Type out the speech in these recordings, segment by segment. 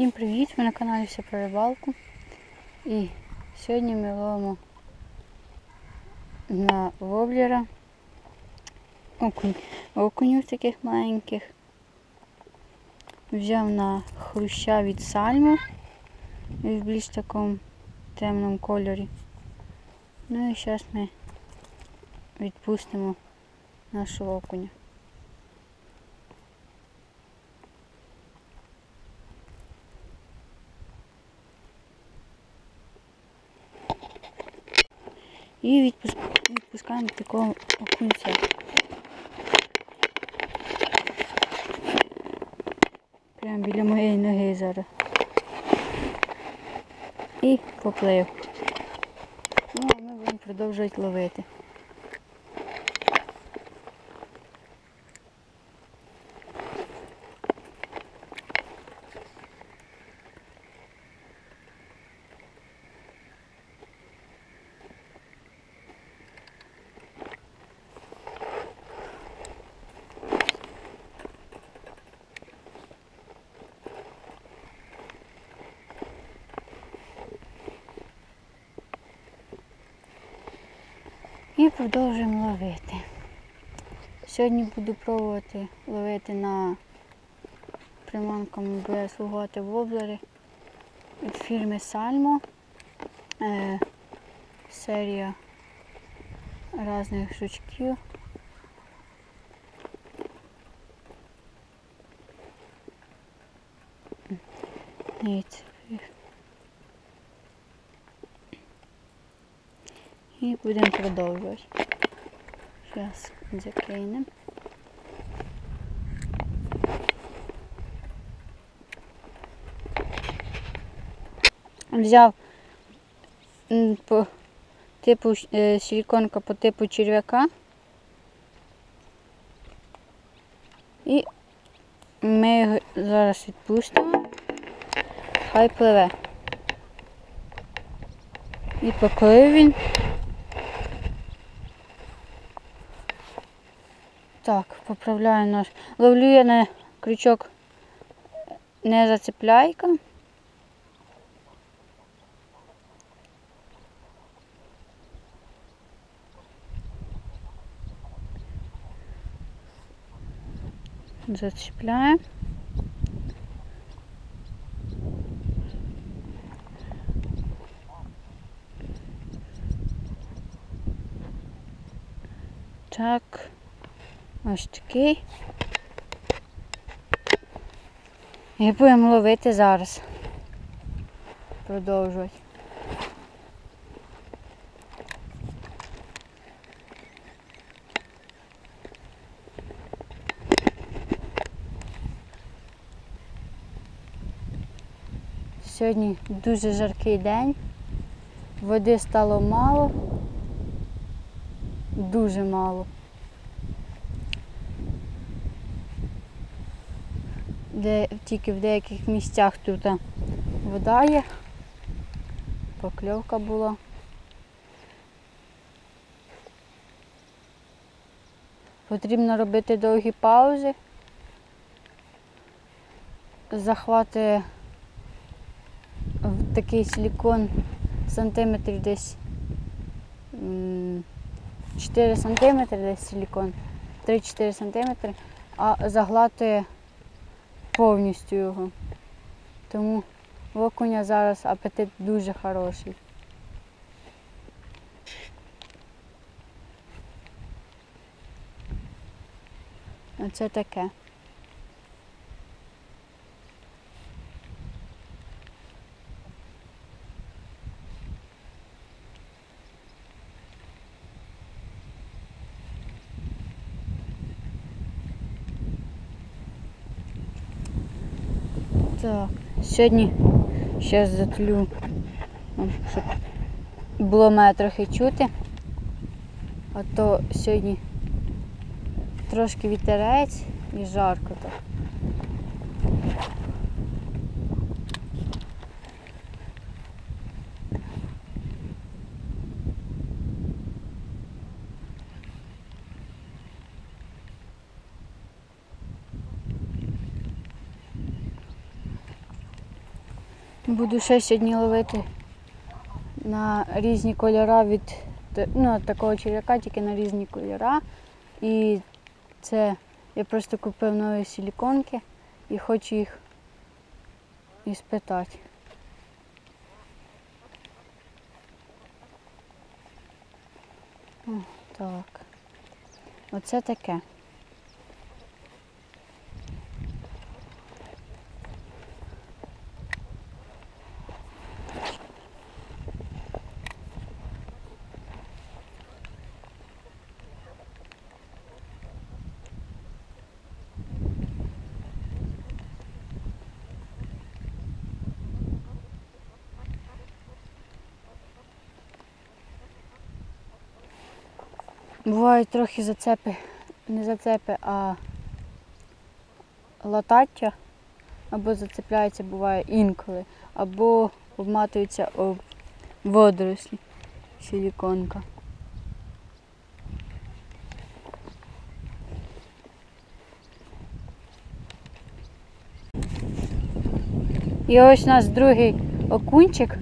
Всім привіт! Ви на каналі все про рибалку. І сьогодні ми ловимо на воблера окунь, окунів таких маленьких. Взяв на хруща від сальму в більш такому темному кольорі. Ну і зараз ми відпустимо нашого окуня. І відпускаємо такого окунця. Прямо біля моєї ноги зараз. І поплив. Ну, а ми будемо продовжувати ловити. І продовжуємо ловити. Сьогодні буду пробувати ловити на приманками буде слугувати воблери від фірми Salmo. Е, серія різних жучків. Дивіться. І будемо продовжувати. Зараз закинемо. Взяв по типу е, силіконка по типу черв'яка. І ми його зараз відпустимо. Хай пливе. І поплив він. Так, поправляю наш. Ловлю я на крючок не зацепляйка. Зацепляю. Так. Ось такий. І будемо ловити зараз. Продовжувати. Сьогодні дуже жаркий день. Води стало мало. Дуже мало. Де тільки в деяких місцях тут вода є, покльовка була. Потрібно робити довгі паузи, захвати в такий силікон сантиметрів десь 4 сантиметри десь силікон, 3-4 сантиметри, а заглатує повністю його. Тому в окуня зараз апетит дуже хороший. Оце таке. Так, сьогодні зараз затлю, щоб було мене трохи чути. А то сьогодні трошки вітерець і жарко так. Буду ще сьогодні ловити на різні кольори від ну, такого черв'яка, тільки на різні кольори. І це я просто купив нові силіконки і хочу їх іспитати. О, так. Оце таке. Бувають трохи зацепи, не зацепи, а латаття, або зацепляється, буває інколи, або обматується об водорослі силіконка. І ось у нас другий окунчик.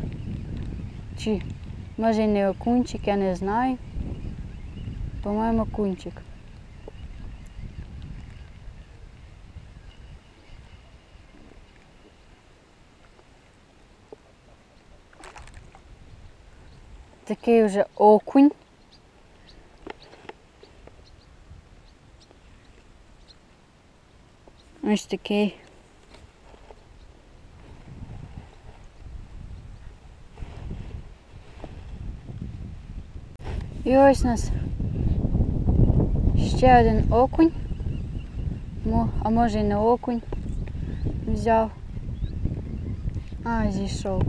Чи може не окунчик, я не знаю. По-моєму, кунчик. Такий вже окунь. Ось такий. І ось у нас Ще один окунь. А може і не окунь взяв. А, зійшов.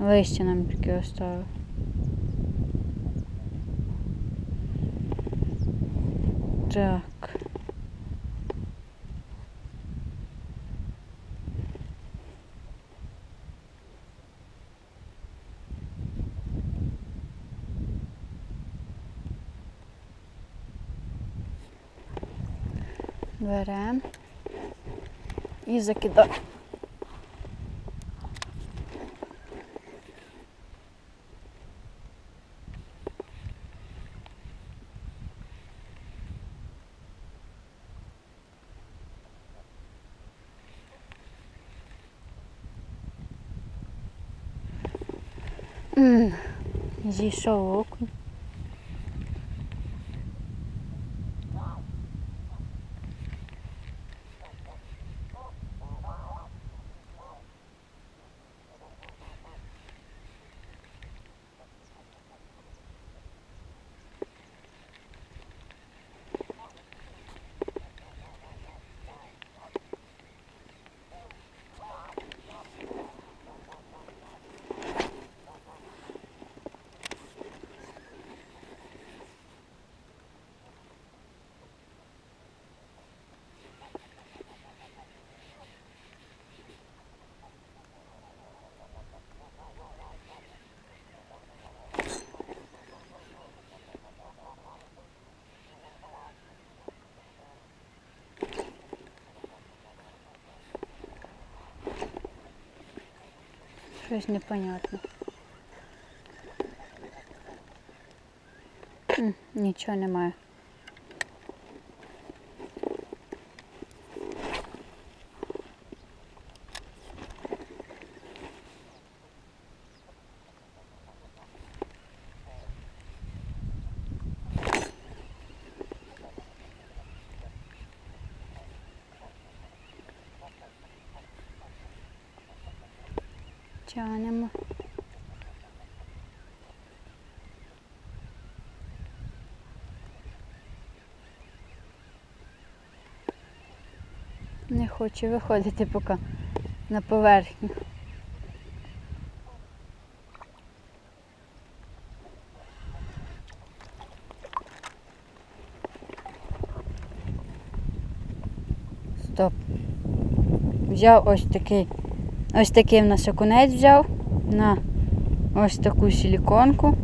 Листя нам тільки оставив. Так. Беремо і закидаємо. М, Зійшов окунь. Щось непонятно. М, Нічого немає. Тянемо. Не хоче виходити поки на поверхню. Стоп. Взяв ось такий. Ось такий в нас окунець взяв на ось таку силіконку.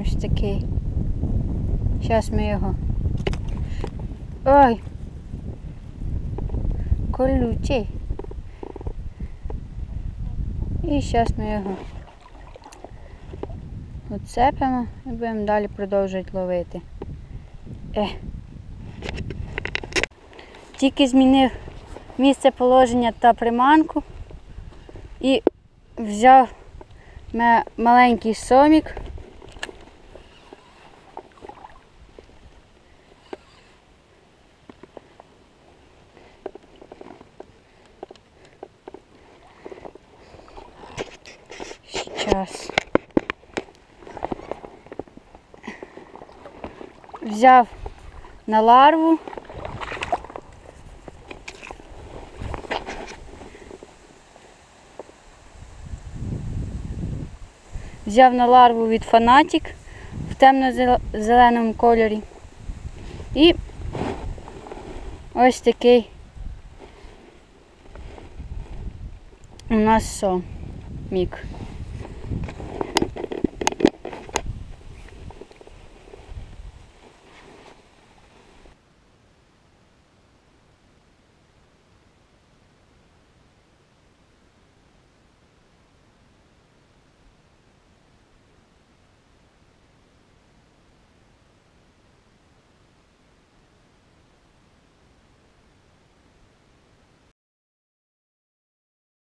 Ось такий. Зараз ми його. Ой! Колючий. І зараз ми його оцепимо і будемо далі продовжувати ловити. Е. Тільки змінив місце положення та приманку і взяв маленький сомік. Сейчас. Взяв на ларву. Взяв на ларву від фанатік в темно-зеленому кольорі. І ось такий у нас сомік.